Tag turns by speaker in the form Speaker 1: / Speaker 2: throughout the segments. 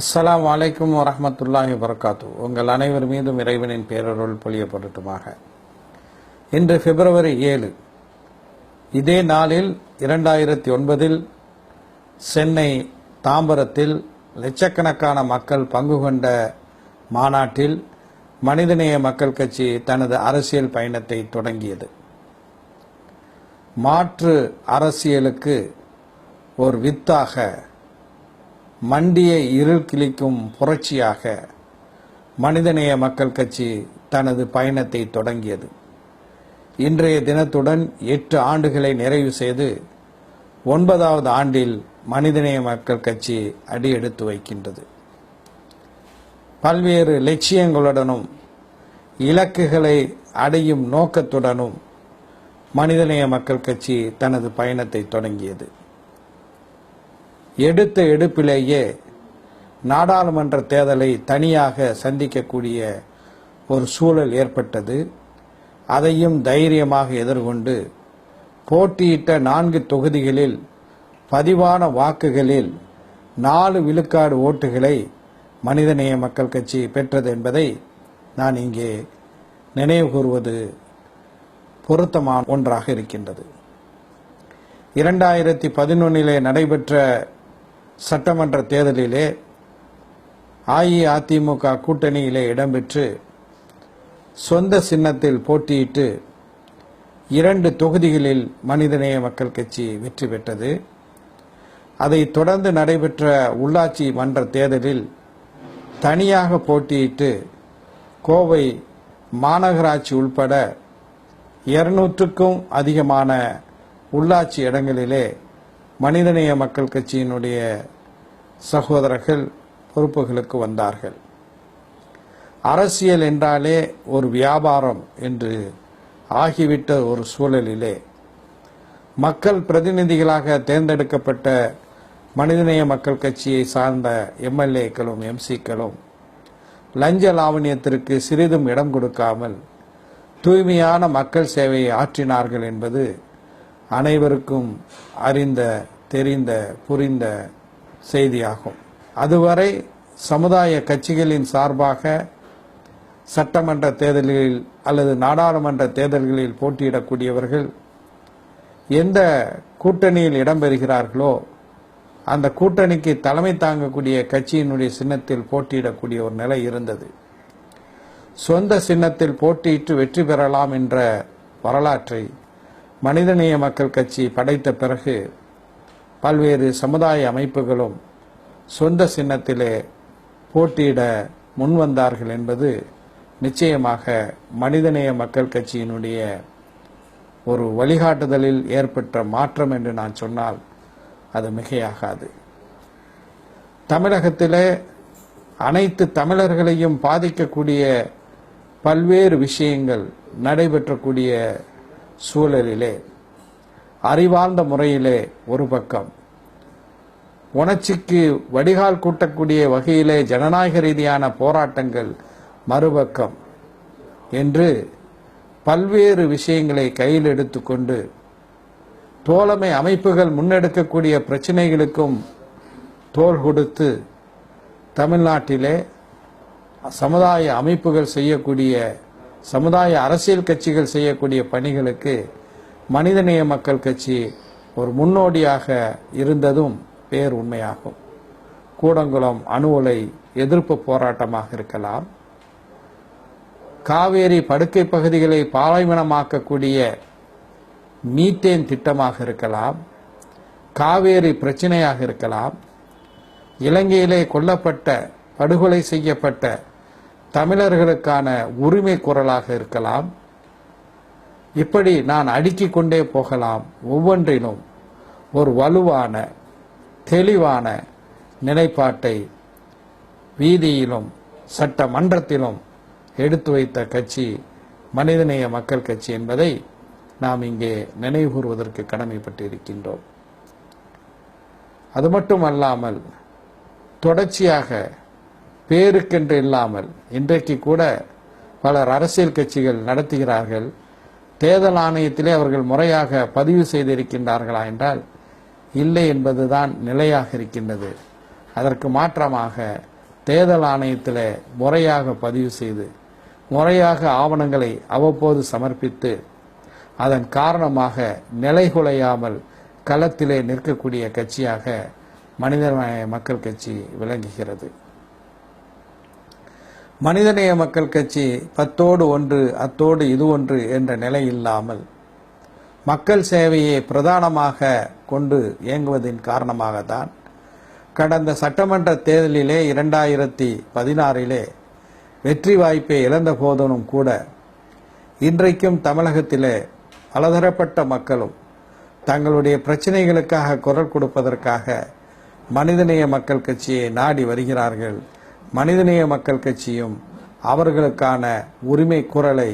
Speaker 1: அஸ்லாம் அலைக்கும் வரமத்துல்லாஹி வரகாத்து உங்கள் அனைவர் மீதும் இறைவனின் பேரருள் பொழியப்படட்டுமாக. இன்று பிப்ரவரி ஏழு. இதே நாளில் இரண்டாயிரத்தி ஒன்பதில் சென்னை தாம்பரத்தில் லட்சக்கணக்கான மக்கள் பங்கு கொண்ட மாநாட்டில் மனிதநேய மக்கள் கட்சி தனது அரசியல் பயணத்தை தொடங்கியது. மாற்று அரசியலுக்கு ஒரு வித்தாக மண்டியை இருள் கிழிக்கும் புரட்சியாக மனிதநேய மக்கள் கட்சி தனது பயணத்தை தொடங்கியது. இன்றைய தினத்துடன் எட்டு ஆண்டுகளை நிறைவு செய்து ஒன்பதாவது ஆண்டில் மனிதநேய மக்கள் கட்சி அடியெடுத்து வைக்கின்றது. பல்வேறு லட்சியங்களுடனும் இலக்குகளை அடையும் நோக்கத்துடனும் மனிதநேய மக்கள் கட்சி தனது பயணத்தை தொடங்கியது. எடுத்த எடுப்பிலேயே நாடாளுமன்ற தேர்தலை தனியாக சந்திக்கக்கூடிய ஒரு சூழல் ஏற்பட்டது. அதையும் தைரியமாக எதிர்கொண்டு போட்டியிட்ட நான்கு தொகுதிகளில் பதிவான வாக்குகளில் நாலு விழுக்காடு ஓட்டுகளை மனிதநேய மக்கள் கட்சி பெற்றது என்பதை நான் இங்கே நினைவு கூறுவது பொருத்தமான ஒன்றாக இருக்கின்றது. இரண்டாயிரத்தி பதினொன்னிலே நடைபெற்ற சட்டமன்ற தேர்தலிலே அஇஅதிமுக கூட்டணியிலே இடம்பெற்று சொந்த சின்னத்தில் போட்டியிட்டு இரண்டு தொகுதிகளில் மனிதநேய மக்கள் கட்சி வெற்றி பெற்றது. அதைத் தொடர்ந்து நடைபெற்ற உள்ளாட்சி மன்ற தேர்தலில் தனியாக போட்டியிட்டு கோவை மாநகராட்சி உள்பட இருநூற்றுக்கும் அதிகமான உள்ளாட்சி இடங்களிலே மனிதநேய மக்கள் கட்சியினுடைய சகோதரர்கள் பொறுப்புகளுக்கு வந்தார்கள். அரசியல் என்றாலே ஒரு வியாபாரம் என்று ஆகிவிட்ட ஒரு சூழலிலே மக்கள் பிரதிநிதிகளாக தேர்ந்தெடுக்கப்பட்ட மனிதநேய மக்கள் கட்சியை சார்ந்த எம்எல்ஏக்களும் எம்சிக்களும் லஞ்ச லாவணியத்திற்கு சிறிதும் இடம் கொடுக்காமல் தூய்மையான மக்கள் சேவையை ஆற்றினார்கள் என்பது அனைவருக்கும் அறிந்த தெரிந்த புரிந்த செய்தியாகும். அதுவரை சமுதாய கட்சிகளின் சார்பாக சட்டமன்ற தேர்தல்களில் அல்லது நாடாளுமன்ற தேர்தல்களில் போட்டியிடக்கூடியவர்கள் எந்த கூட்டணியில் இடம்பெறுகிறார்களோ அந்த கூட்டணிக்கு தலைமை தாங்கக்கூடிய கட்சியினுடைய சின்னத்தில் போட்டியிடக்கூடிய ஒரு நிலை இருந்தது. சொந்த சின்னத்தில் போட்டியிட்டு வெற்றி பெறலாம் என்ற வரலாற்றை மனிதநேய மக்கள் கட்சி படைத்த பிறகு பல்வேறு சமுதாய அமைப்புகளும் சொந்த சின்னத்திலே போட்டியிட முன்வந்தார்கள் என்பது நிச்சயமாக மனிதநேய மக்கள் கட்சியினுடைய ஒரு வழிகாட்டுதலில் ஏற்பட்ட மாற்றம் என்று நான் சொன்னால் அது மிகையாகாது. தமிழகத்திலே அனைத்து தமிழர்களையும் பாதிக்கக்கூடிய பல்வேறு விஷயங்கள் நடைபெற்றக்கூடிய சூழலிலே அறிவார்ந்த முறையிலே ஒரு பக்கம். உணர்ச்சிக்கு வடிகால் கூட்டக்கூடிய வகையிலே ஜனநாயக ரீதியான போராட்டங்கள் மறுபக்கம் என்று பல்வேறு விஷயங்களை கையில் எடுத்துக்கொண்டு தோழமை அமைப்புகள் முன்னெடுக்கக்கூடிய பிரச்சனைகளுக்கும் தோல் கொடுத்து தமிழ்நாட்டிலே சமுதாய அமைப்புகள் செய்யக்கூடிய சமுதாய அரசியல் கட்சிகள் செய்யக்கூடிய பணிகளுக்கு மனிதநேய மக்கள் கட்சி ஒரு முன்னோடியாக இருந்ததும் பேர் உண்மையாகும். கூடங்குளம் அணு உலை எதிர்ப்பு போராட்டமாக இருக்கலாம். காவேரி படுக்கை பகுதிகளை பாலைவனமாக்கக்கூடிய மீத்தேன் திட்டமாக இருக்கலாம். காவேரி பிரச்சனையாக இருக்கலாம். இலங்கையிலே கொல்லப்பட்ட படுகொலை செய்யப்பட்ட தமிழர்களுக்கான உரிமை குரலாக இருக்கலாம். இப்படி நான் அடுக்கிக் கொண்டே போகலாம். ஒவ்வொன்றிலும் ஒரு வலுவான தெளிவான நிலைப்பாட்டை வீதியிலும் சட்டமன்றத்திலும் எடுத்து வைத்த கட்சி மனிதநேய மக்கள் கட்சி என்பதை நாம் இங்கே நினைவு கடமைப்பட்டிருக்கின்றோம். கடமைப்பட்டு இருக்கின்றோம் அது மட்டும் அல்லாமல் தொடர்ச்சியாக பேருக்கென்று இல்லாமல் இன்றைக்கு கூட பலர் அரசியல் கட்சிகள் நடத்துகிறார்கள். தேர்தல் ஆணையத்திலே அவர்கள் முறையாக பதிவு செய்திருக்கின்றார்களா என்றால் இல்லை என்பதுதான் நிலையாக இருக்கின்றது. அதற்கு மாற்றமாக தேர்தல் ஆணையத்தில் முறையாக பதிவு செய்து முறையாக ஆவணங்களை அவ்வப்போது சமர்ப்பித்து அதன் காரணமாக நிலைகுலையாமல் களத்திலே நிற்கக்கூடிய கட்சியாக மனிதநேய மக்கள் கட்சி விளங்குகிறது. மனிதநேய மக்கள் கட்சி பத்தோடு ஒன்று அத்தோடு இது ஒன்று என்ற நிலை இல்லாமல் மக்கள் சேவையை பிரதானமாக கொண்டு இயங்குவதின் காரணமாகத்தான் கடந்த சட்டமன்ற தேர்தலிலே இரண்டாயிரத்தி பதினாறிலே வெற்றி வாய்ப்பை இழந்த போதனும் கூட இன்றைக்கும் தமிழகத்திலே பலதரப்பட்ட மக்களும் தங்களுடைய பிரச்சனைகளுக்காக குரல் கொடுப்பதற்காக மனிதநேய மக்கள் கட்சியை நாடி வருகிறார்கள் மனிதநேய மக்கள் கட்சியும் அவர்களுக்கான உரிமை குரலை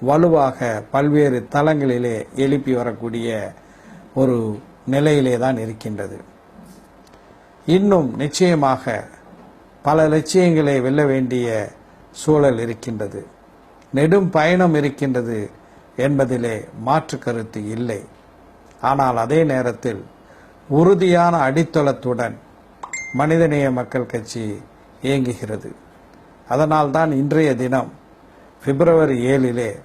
Speaker 1: வலுவாக பல்வேறு தளங்களிலே எழுப்பி வரக்கூடிய ஒரு நிலையிலே தான் இருக்கின்றது. இன்னும் நிச்சயமாக பல லட்சியங்களை வெல்ல வேண்டிய சூழல் இருக்கின்றது. நெடும் பயணம் இருக்கின்றது என்பதிலே மாற்று கருத்து இல்லை. ஆனால் அதே நேரத்தில் உறுதியான அடித்தளத்துடன் மனிதநேய மக்கள் கட்சி இயங்குகிறது. அதனால்தான் இன்றைய தினம் பிப்ரவரி ஏழிலே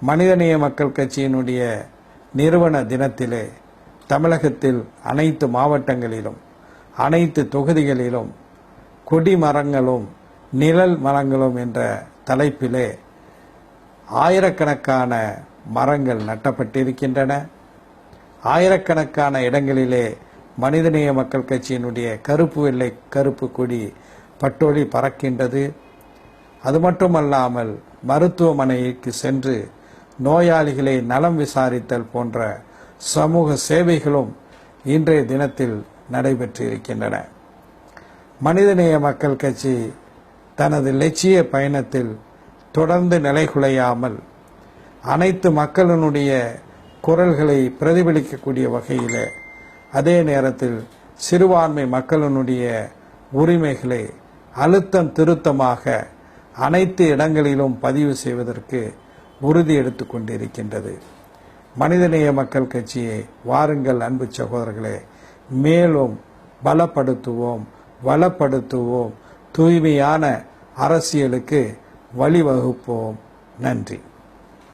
Speaker 1: மனிதநேய மக்கள் கட்சியினுடைய நிறுவன தினத்திலே தமிழகத்தில் அனைத்து மாவட்டங்களிலும் அனைத்து தொகுதிகளிலும் கொடி மரங்களும் நிழல் மரங்களும் என்ற தலைப்பிலே ஆயிரக்கணக்கான மரங்கள் நட்டப்பட்டிருக்கின்றன. ஆயிரக்கணக்கான இடங்களிலே மனிதநேய மக்கள் கட்சியினுடைய கருப்பு வெள்ளை கருப்பு கொடி பட்டொளி பறக்கின்றது. அது மட்டுமல்லாமல் மருத்துவமனைக்கு சென்று நோயாளிகளை நலம் விசாரித்தல் போன்ற சமூக சேவைகளும் இன்றைய தினத்தில் நடைபெற்றிருக்கின்றன. மனிதநேய மக்கள் கட்சி தனது லட்சிய பயணத்தில் தொடர்ந்து நிலைகுலையாமல் அனைத்து மக்களினுடைய குரல்களை பிரதிபலிக்கக்கூடிய வகையில் அதே நேரத்தில் சிறுபான்மை மக்களினுடைய உரிமைகளை அழுத்தம் திருத்தமாக அனைத்து இடங்களிலும் பதிவு செய்வதற்கு உறுதி எடுத்து கொண்டிருக்கின்றது. மனிதநேய மக்கள் கட்சியை வாருங்கள் அன்பு சகோதரர்களே. மேலும் பலப்படுத்துவோம் வளப்படுத்துவோம். தூய்மையான அரசியலுக்கு வழிவகுப்போம். நன்றி.